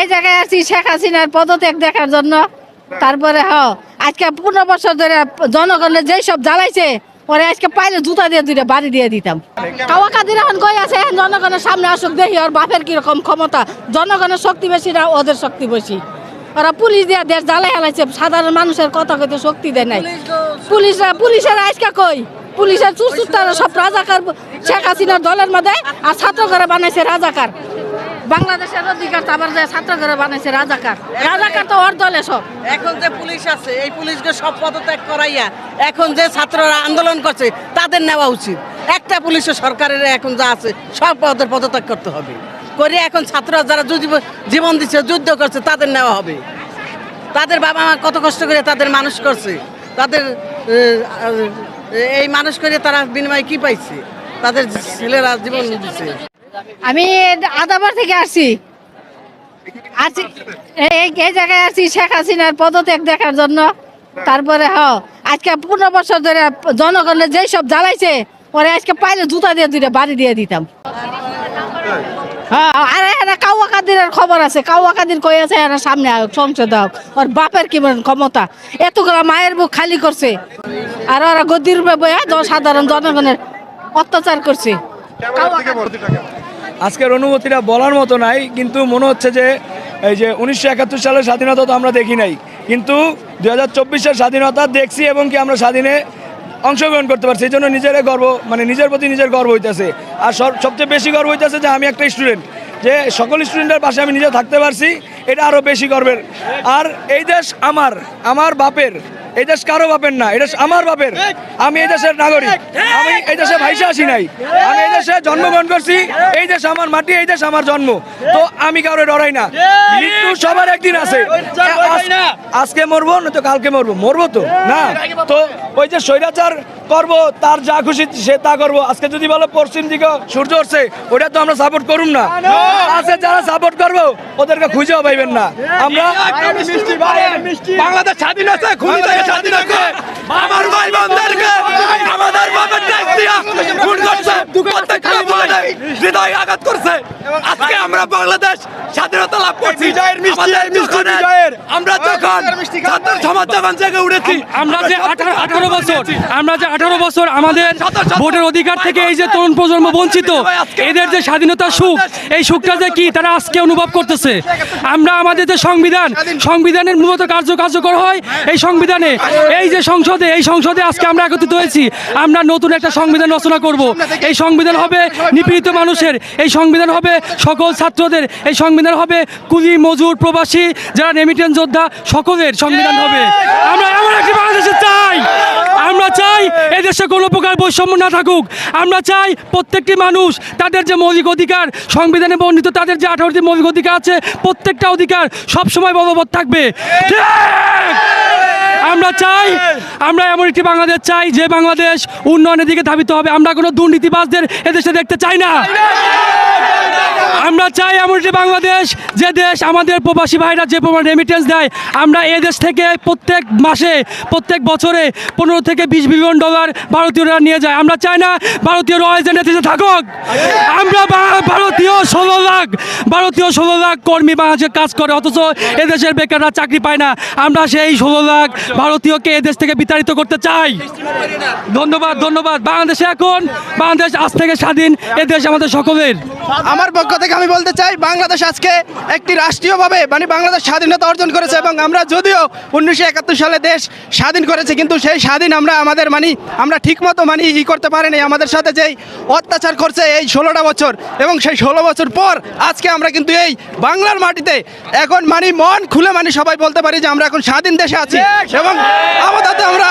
এই জায়গায় আছি শেখ হাসিনার পদত্যাগ দেখার জন্য। তারপরে হ আজকে পনেরো বছর ধরে জনগণের যেই সব জ্বালাইছে ওরে আজকে পাইলে জুতা দিয়ে দুইটা বাড়ি দিয়ে দিতাম। কাওয়া কাদির এখন কই আছে? এখন জনগণের সামনে আসুক দেখি ওর বাপের কীরকম ক্ষমতা। জনগণের শক্তি বেশি না ওদের শক্তি বেশি? ওরা পুলিশ দিয়ে দেশ জ্বালাই হেলাইছে সাধারণ মানুষের কথা কইতে শক্তি দেয় নাই। পুলিশরা পুলিশের আজকে কই? পুলিশের চুস্তুস্তারা সব রাজাকার শেখ হাসিনার দলের মধ্যে আর ছাত্র করে বানাইছে রাজাকার। বাংলাদেশের অধিকার আবার যে ছাত্র করে বানাইছে, রাজাকার। রাজাকার তো ওর দলে সব। এখন যে পুলিশ আছে, এই পুলিশকে সব পদত্যাগ করাইয়া এখন যে ছাত্ররা আন্দোলন করছে, তাদের নেওয়া উচিত। একটা পুলিশের সরকারের এখন যা আছে, সব পদের পদত্যাগ করতে হবে। করে এখন ছাত্ররা যারা জীবন দিচ্ছে, যুদ্ধ করছে, তাদের নেওয়া হবে। তাদের বাবা মা কত কষ্ট করে তাদের মানুষ করছে। তাদের এই মানুষ করে তারা বিনিময়ে কি পাইছে? তাদের ছেলেরা জীবন দিচ্ছে। আমি আদাবার থেকে আসছি। আছি, এই জায়গায় আছি শেখ হাসিনার পদত্যাগ দেখার জন্য। তারপরে হ, আজকে পনেরো বছর ধরে জনগণের যেই সব জ্বালাইছে, ওরে আজকে পাইলে জুতা দিয়ে দুইটা বাড়ি দিয়ে দিতাম। হ্যাঁ কাদিরের খবর আছে। আছে? এরা সামনে সংসদ হোক ওর বাপের ক্ষমতা। মায়ের বুক খালি করছে। আর গদির সাধারণ জনগণের অত্যাচার করছে। আজকের অনুভূতিটা বলার মতো নাই কিন্তু মনে হচ্ছে যে এই যে উনিশশো একাত্তর সালের স্বাধীনতা তো আমরা দেখি নাই। কিন্তু দু হাজার চব্বিশের স্বাধীনতা দেখছি এবং কি আমরা স্বাধীনে অংশগ্রহণ করতে পারছি। এই জন্য নিজের গর্ব মানে নিজের প্রতি নিজের গর্ব হইতেছে। আর সব- সবচেয়ে বেশি গর্ব হইতেছে যে আমি একটা স্টুডেন্ট যে সকল স্টুডেন্টের পাশে আমি নিজে থাকতে পারছি এটা আরও বেশি গর্বের। আর এই দেশ আমার আমার বাপের এই দেশ কারও বাপের না এটা আমার বাপের। আমি এই দেশের নাগরিক। আমি এই দেশে ভাইসে আসি নাই। আমি এই দেশে জন্মগ্রহণ করছি এই দেশ আমার মাটি এই দেশ আমার জন্ম। তো আমি কারও ডরাই না। মৃত্যু সবার একদিন আছে। আজকে মরবো না তো কালকে মরবো। মরবো তো না। তো ওই যে স্বৈরাচার করব তার যা খুশি সে তা করব। আজকে যদি বলো পশ্চিম দিকে সূর্য উঠছে ওটা তো আমরা সাপোর্ট করুন না। আছে যারা সাপোর্ট করব ওদেরকে খুঁজেও পাইবেন না। আমরা বাংলাদেশ স্বাধীন আছে স্বাধীন আছে আমার ভাই বোনদেরকে আমাদের বাবার হৃদয় আঘাত করছে। আজকে আমরা বাংলাদেশ স্বাধীনতা লাভ করছি। আমরা যখন ছাত্র সমাজ যখন জেগে উঠেছি আমরা যে আঠারো আঠারো বছর আমরা যে আঠারো বছর আমাদের ভোটের অধিকার থেকে এই যে তরুণ প্রজন্ম বঞ্চিত এদের যে স্বাধীনতার সুখ এই সুখটা যে কি তারা আজকে অনুভব করতেছে। আমরা আমাদের যে সংবিধান সংবিধানের মূলত কার্য কার্যকর হয় এই সংবিধানে। এই যে সংসদে এই সংসদে আজকে আমরা একত্রিত হয়েছি। আমরা নতুন একটা সংবিধান রচনা করব। এই সংবিধান হবে নিপীড়িত মানুষের। এই সংবিধান হবে সকল ছাত্রদের। এই সংবিধান হবে কুলি মজুর প্রবাসী যারা রেমিটেন্স যোদ্ধা, সকলের সংবিধান হবে। আমরা এমন একটি বাংলাদেশে চাই। আমরা চাই এদেশে কোনো প্রকার বৈষম্য না থাকুক। আমরা চাই প্রত্যেকটি মানুষ তাদের যে মৌলিক অধিকার, সংবিধানে বর্ণিত তাদের যে আঠারোটি মৌলিক অধিকার আছে, প্রত্যেকটা অধিকার সবসময় বলবৎ থাকবে! আমরা চাই, আমরা এমন একটি বাংলাদেশ চাই যে বাংলাদেশ উন্নয়নের দিকে ধাবিত হবে। আমরা কোনো দুর্নীতিবাজদের এদেশে দেখতে চাই না। আমরা চাই এমন একটি বাংলাদেশ, যে দেশ আমাদের প্রবাসী ভাইরা যে পরিমাণ রেমিটেন্স দেয়, আমরা এই দেশ থেকে প্রত্যেক মাসে, প্রত্যেক বছরে পনেরো থেকে বিশ বিলিয়ন ডলার ভারতীয়রা নিয়ে যায়। আমরা চাই না ভারতীয় রয়েজেন্ট দেশে থাকুক। আমরা ভারতীয় ষোলো লাখ, ভারতীয় ষোলো লাখ কর্মী বাংলাদেশে কাজ করে, অথচ এদেশের বেকাররা চাকরি পায় না। আমরা সেই ষোলো লাখ ভারতীয়কে এদেশ থেকে বিতাড়িত করতে চাই। ধন্যবাদ ধন্যবাদ। বাংলাদেশে এখন, বাংলাদেশ আজ থেকে স্বাধীন এদেশ আমাদের সকলের। আমার পক্ষ থেকে আমি বলতে চাই বাংলাদেশ আজকে একটি রাষ্ট্রীয়ভাবে মানে বাংলাদেশ স্বাধীনতা অর্জন করেছে এবং আমরা যদিও উনিশশো একাত্তর সালে দেশ স্বাধীন করেছে কিন্তু সেই স্বাধীন আমরা আমাদের মানে আমরা ঠিকমতো মানে ই করতে পারিনি। আমাদের সাথে যেই অত্যাচার করছে এই ষোলোটা বছর এবং সেই ষোলো বছর পর আজকে আমরা কিন্তু এই বাংলার মাটিতে এখন মানে মন খুলে মানে সবাই বলতে পারি যে আমরা এখন স্বাধীন দেশে আছি এবং আমাদের আমরা